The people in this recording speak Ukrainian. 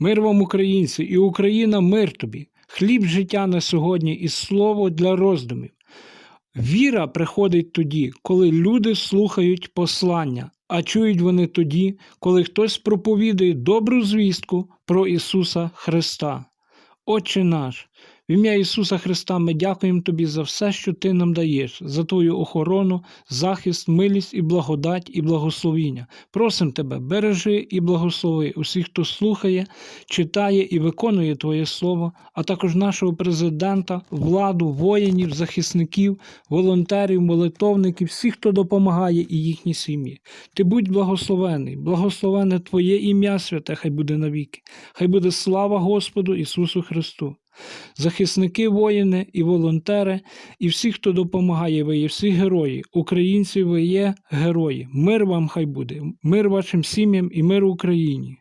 Мир вам, українці, і Україна мир тобі, хліб життя на сьогодні і слово для роздумів. Віра приходить тоді, коли люди слухають послання, а чують вони тоді, коли хтось проповідує добру звістку про Ісуса Христа. Отче наш, в ім'я Ісуса Христа ми дякуємо Тобі за все, що Ти нам даєш, за Твою охорону, захист, милість і благодать і благословіння. Просим Тебе, бережи і благослови усіх, хто слухає, читає і виконує Твоє Слово, а також нашого президента, владу, воїнів, захисників, волонтерів, молитовників, всіх, хто допомагає і їхній сім'ї. Ти будь благословений, благословене Твоє ім'я святе, хай буде навіки. Хай буде слава Господу Ісусу Христу. Захисники, воїни і волонтери, і всі, хто допомагає, ви є всі герої. Українці, ви є герої. Мир вам хай буде, мир вашим сім'ям і мир Україні.